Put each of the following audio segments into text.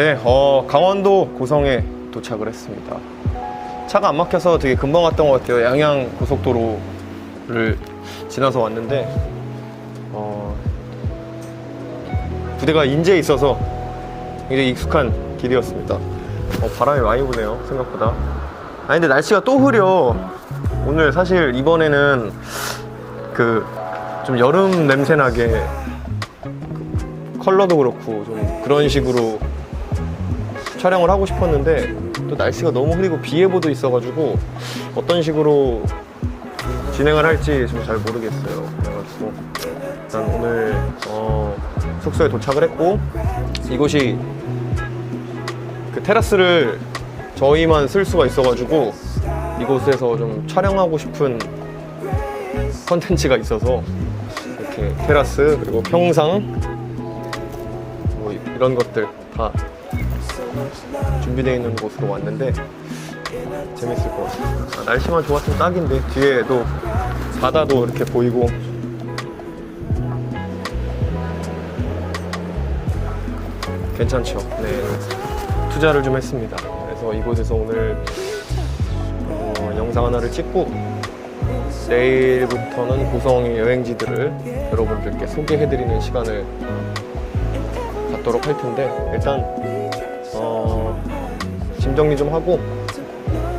네, 어, 강원도 고성에 도착을 했습니다. 차가 안 막혀서 되게 금방 왔던 것 같아요. 양양 고속도로를 지나서 왔는데, 어, 부대가 인제에 있어서 굉장히 익숙한 길이었습니다. 어, 바람이 많이 부네요, 생각보다. 아니, 근데 날씨가 또 흐려. 오늘 사실 이번에는 그, 좀 여름 냄새 나게 컬러도 그렇고 좀 그런 식으로 촬영을 하고 싶었는데 또 날씨가 너무 흐리고 비 예보도 있어가지고 어떤 식으로 진행을 할지 좀 잘 모르겠어요. 그래가지고 일단 오늘 어, 숙소에 도착을 했고 이곳이 그 테라스를 저희만 쓸 수가 있어가지고 이곳에서 좀 촬영하고 싶은 컨텐츠가 있어서 이렇게 테라스 그리고 평상 뭐 이런 것들 다 준비되어 있는 곳으로 왔는데 재밌을 것 같아요. 아, 날씨만 좋았으면 딱인데 뒤에도 바다도 이렇게 보이고 괜찮죠. 네 투자를 좀 했습니다. 그래서 이곳에서 오늘 어, 영상 하나를 찍고 내일부터는 고성의 여행지들을 여러분들께 소개해드리는 시간을 갖도록 할 텐데 일단 어, 짐 정리 좀 하고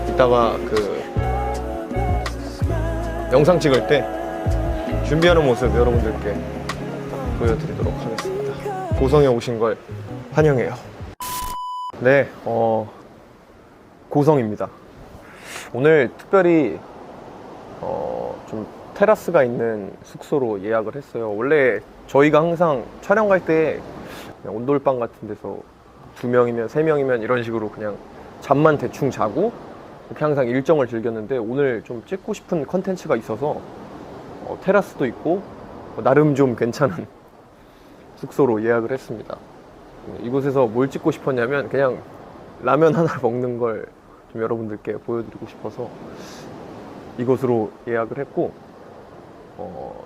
이따가 그 영상 찍을 때 준비하는 모습 여러분들께 보여드리도록 하겠습니다. 고성에 오신 걸 환영해요. 네, 어, 고성입니다. 오늘 특별히 어, 좀 테라스가 있는 숙소로 예약을 했어요. 원래 저희가 항상 촬영 갈 때 온돌방 같은 데서 두 명이면 세 명이면 이런 식으로 그냥 잠만 대충 자고 이렇게 항상 일정을 즐겼는데 오늘 좀 찍고 싶은 컨텐츠가 있어서 어, 테라스도 있고 어, 나름 좀 괜찮은 숙소로 예약을 했습니다. 이곳에서 뭘 찍고 싶었냐면 그냥 라면 하나 먹는 걸 좀 여러분들께 보여드리고 싶어서 이곳으로 예약을 했고 어,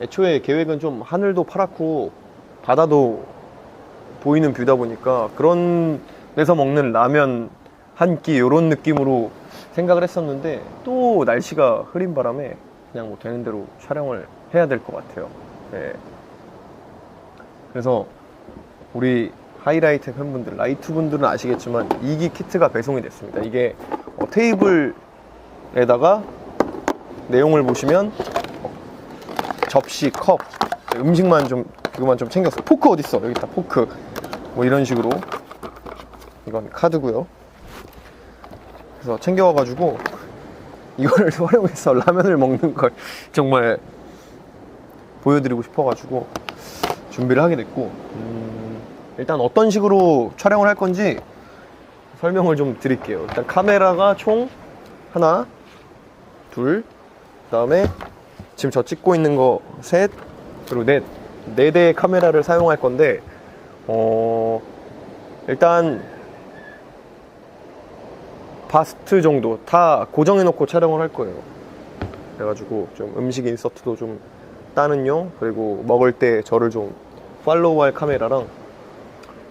애초에 계획은 좀 하늘도 파랗고 바다도 보이는 뷰다 보니까 그런 데서 먹는 라면 한 끼 이런 느낌으로 생각을 했었는데 또 날씨가 흐린 바람에 그냥 뭐 되는 대로 촬영을 해야 될 것 같아요. 네. 그래서 우리 하이라이트 팬분들, 라이트 분들은 아시겠지만 이기 키트가 배송이 됐습니다. 이게 어, 테이블에다가 내용을 보시면 어, 접시, 컵, 음식만 좀 이거만 좀 챙겼어요. 포크 어디 있어? 여기 있다. 포크. 뭐 이런 식으로 이건 카드고요. 그래서 챙겨와가지고 이거를 활용해서 라면을 먹는 걸 정말 보여드리고 싶어가지고 준비를 하게 됐고 음, 일단 어떤 식으로 촬영을 할 건지 설명을 좀 드릴게요. 일단 카메라가 총 하나, 둘, 그다음에 지금 저 찍고 있는 거 셋, 그리고 넷, 네 대의 카메라를 사용할 건데 어 일단 바스트 정도 다 고정해 놓고 촬영을 할 거예요. 그래가지고 좀 음식 인서트도 좀 따는 용 그리고 먹을 때 저를 좀 팔로우할 카메라랑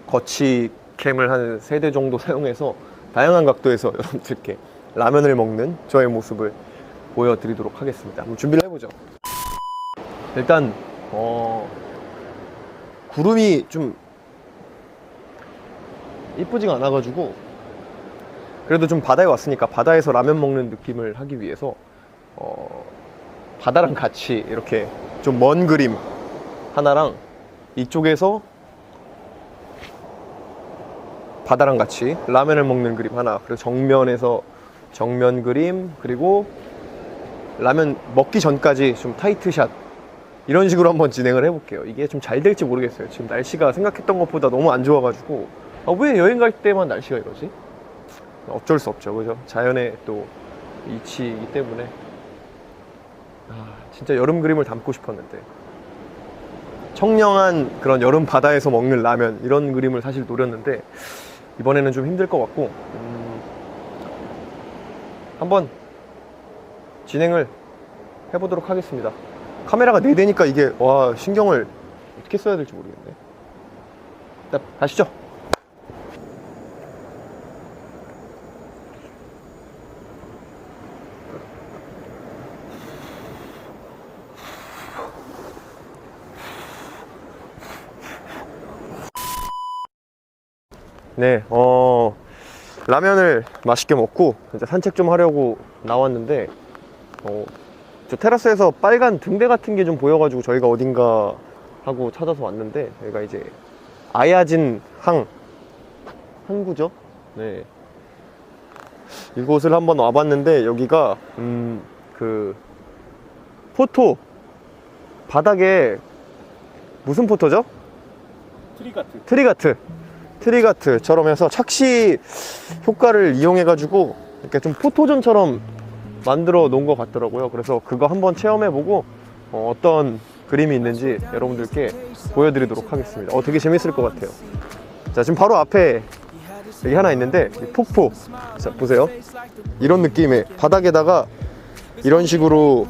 거치 캠을 한 세 대 정도 사용해서 다양한 각도에서 여러분들께 라면을 먹는 저의 모습을 보여드리도록 하겠습니다. 한번 준비를 해보죠. 일단 어, 구름이 좀 이쁘지가 않아가지고 그래도 좀 바다에 왔으니까 바다에서 라면 먹는 느낌을 하기 위해서 어, 바다랑 같이 이렇게 좀 먼 그림 하나랑 이쪽에서 바다랑 같이 라면을 먹는 그림 하나 그리고 정면에서 정면 그림 그리고 라면 먹기 전까지 좀 타이트 샷 이런 식으로 한번 진행을 해볼게요. 이게 좀 잘 될지 모르겠어요. 지금 날씨가 생각했던 것보다 너무 안 좋아가지고. 아, 왜 여행 갈 때만 날씨가 이러지? 어쩔 수 없죠 그죠 자연의 또 이치이기 때문에 아, 진짜 여름 그림을 담고 싶었는데 청량한 그런 여름 바다에서 먹는 라면 이런 그림을 사실 노렸는데 이번에는 좀 힘들 것 같고 음, 한번 진행을 해보도록 하겠습니다. 카메라가 4대니까 이게 와 신경을 어떻게 써야 될지 모르겠네. 자, 가시죠. 네, 어, 라면을 맛있게 먹고 이제 산책 좀 하려고 나왔는데, 어, 저 테라스에서 빨간 등대 같은 게 좀 보여가지고 저희가 어딘가 하고 찾아서 왔는데, 여기가 이제 아야진 항, 항구죠? 네. 이곳을 한번 와봤는데, 여기가, 음, 그, 포토, 바닥에 무슨 포토죠? 트리가트. 트리가트 트리가트처럼 해서 착시 효과를 이용해 가지고 이렇게 좀 포토존처럼 만들어 놓은 것 같더라고요. 그래서 그거 한번 체험해 보고 어, 떤 그림이 있는지 여러분들께 보여드리도록 하겠습니다. 어 되게 재밌을 것 같아요. 자 지금 바로 앞에 여기 하나 있는데 이 폭포. 자 보세요. 이런 느낌의 바닥에다가 이런 식으로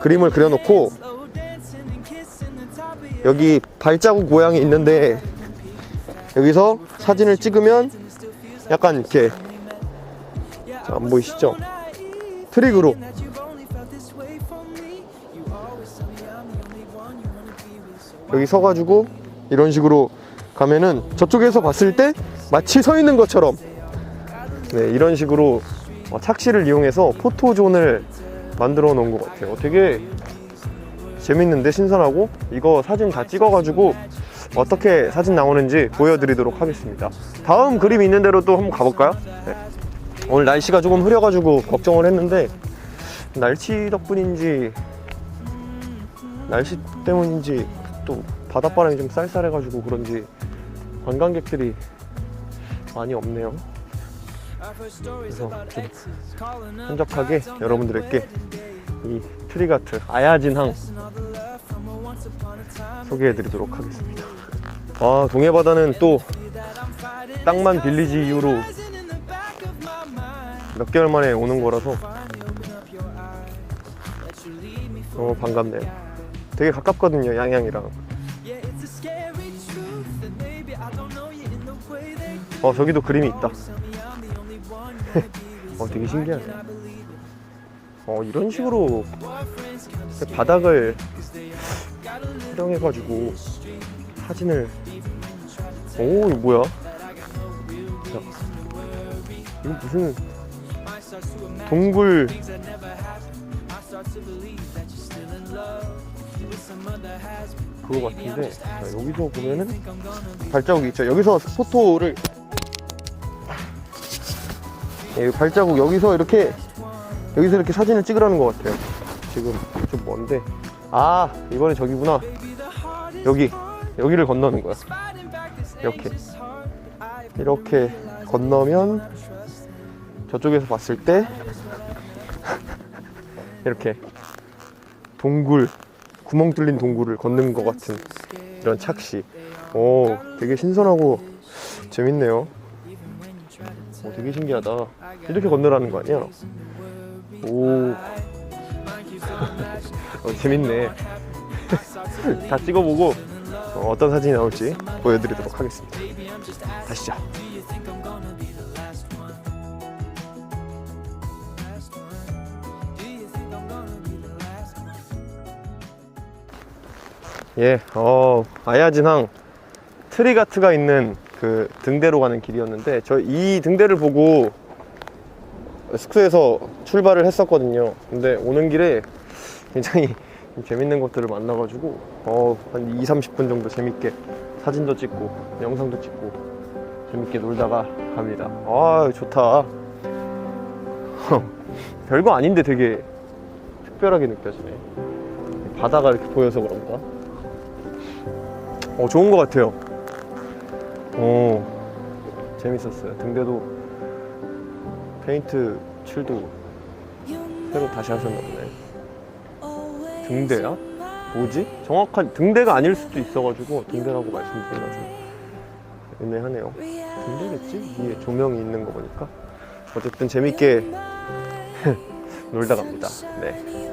그림을 그려놓고 여기 발자국 모양이 있는데 여기서 사진을 찍으면 약간 이렇게 자, 안 보이시죠? 트릭으로 여기 서가지고 이런 식으로 가면은 저쪽에서 봤을 때 마치 서 있는 것처럼 네, 이런 식으로 어, 착시를 이용해서 포토존을 만들어 놓은 것 같아요. 되게 재밌는데 신선하고 이거 사진 다 찍어가지고 어떻게 사진 나오는지 보여드리도록 하겠습니다. 다음 그림 있는 대로 또 한번 가볼까요? 네. 오늘 날씨가 조금 흐려가지고 걱정을 했는데 날씨 덕분인지 날씨 때문인지 또 바닷바람이 좀 쌀쌀해가지고 그런지 관광객들이 많이 없네요. 그래서 좀 한적하게 여러분들께 이 트리가트 아야진항 소개해드리도록 하겠습니다. 아 동해바다는 또 땅만 빌리지 이후로 몇 개월 만에 오는 거라서 너무 반갑네요. 되게 가깝거든요 양양이랑. 어 저기도 그림이 있다. 어 되게 신기하네. 어 이런 식으로 바닥을 활용해가지고 사진을 오 이거 뭐야? 자, 이거 무슨 동굴 그거 같은데 자, 여기서 보면은 발자국이 있죠. 여기서 포토를 예, 발자국 여기서 이렇게 여기서 이렇게 사진을 찍으라는 것 같아요. 지금 좀 먼데 아 이번에 저기구나 여기 여기를 건너는 거야. 이렇게 이렇게 건너면 저쪽에서 봤을 때 이렇게 동굴 구멍 뚫린 동굴을 걷는 것 같은 이런 착시. 오, 되게 신선하고 재밌네요. 오, 되게 신기하다. 이렇게 건너라는 거 아니야? 오, 어, 재밌네. 다 찍어보고 어, 어떤 사진이 나올지 보여드리도록 하겠습니다. 가시죠. 예, 어, 아야진항 트리가트가 있는 그 등대로 가는 길이었는데 저 이 등대를 보고 숙소에서 출발을 했었거든요. 근데 오는 길에 굉장히 재밌는 것들을 만나가지고 어, 한 2, 30분 정도 재밌게 사진도 찍고 영상도 찍고 재밌게 놀다가 갑니다. 아 좋다. 별거 아닌데 되게 특별하게 느껴지네. 바다가 이렇게 보여서 그런가? 어, 좋은 것 같아요. 오, 재밌었어요. 등대도 페인트 칠도 새로 다시 하셨나 보네. 등대야? 뭐지? 정확한 등대가 아닐 수도 있어가지고 등대라고 말씀드리나 좀 애매하네요. 등대겠지? 위에 조명이 있는 거 보니까 어쨌든 재밌게 놀다 갑니다. 네.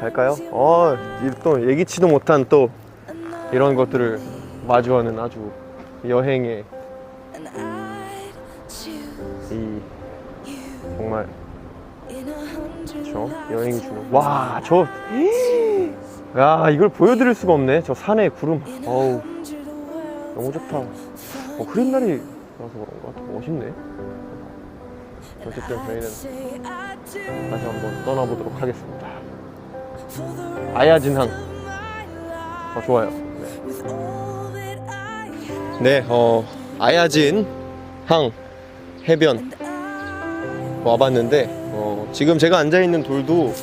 갈까요? 어, 이또 예기치도 못한 또 이런 것들을 마주하는 아주 여행의 이 정말 저 여행이 주는 와, 저 야, 이걸 보여드릴 수가 없네. 저 산의 구름. 어우. 너무 좋다. 어, 흐린 날이 라서 그런가? 멋있네. 어쨌든 저희는 다시 한번 떠나보도록 하겠습니다. 아야진항. 어, 좋아요. 네. 네, 어, 아야진 항 해변 와봤는데 어, 지금 제가 앉아 있는 돌도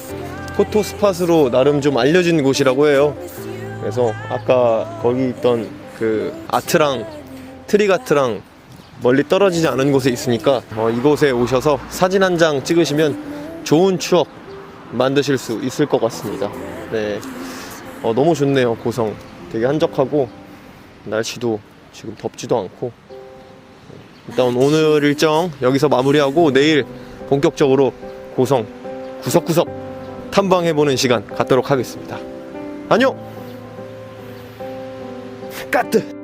포토 스팟으로 나름 좀 알려진 곳이라고 해요. 그래서 아까 거기 있던 그 아트랑 트리가트랑 멀리 떨어지지 않은 곳에 있으니까 어, 이곳에 오셔서 사진 한 장 찍으시면 좋은 추억 만드실 수 있을 것 같습니다. 네, 어, 너무 좋네요 고성. 되게 한적하고 날씨도 지금 덥지도 않고 일단 오늘 일정 여기서 마무리하고 내일 본격적으로 고성 구석구석 탐방해보는 시간 갖도록 하겠습니다. 안녕! 까뜨!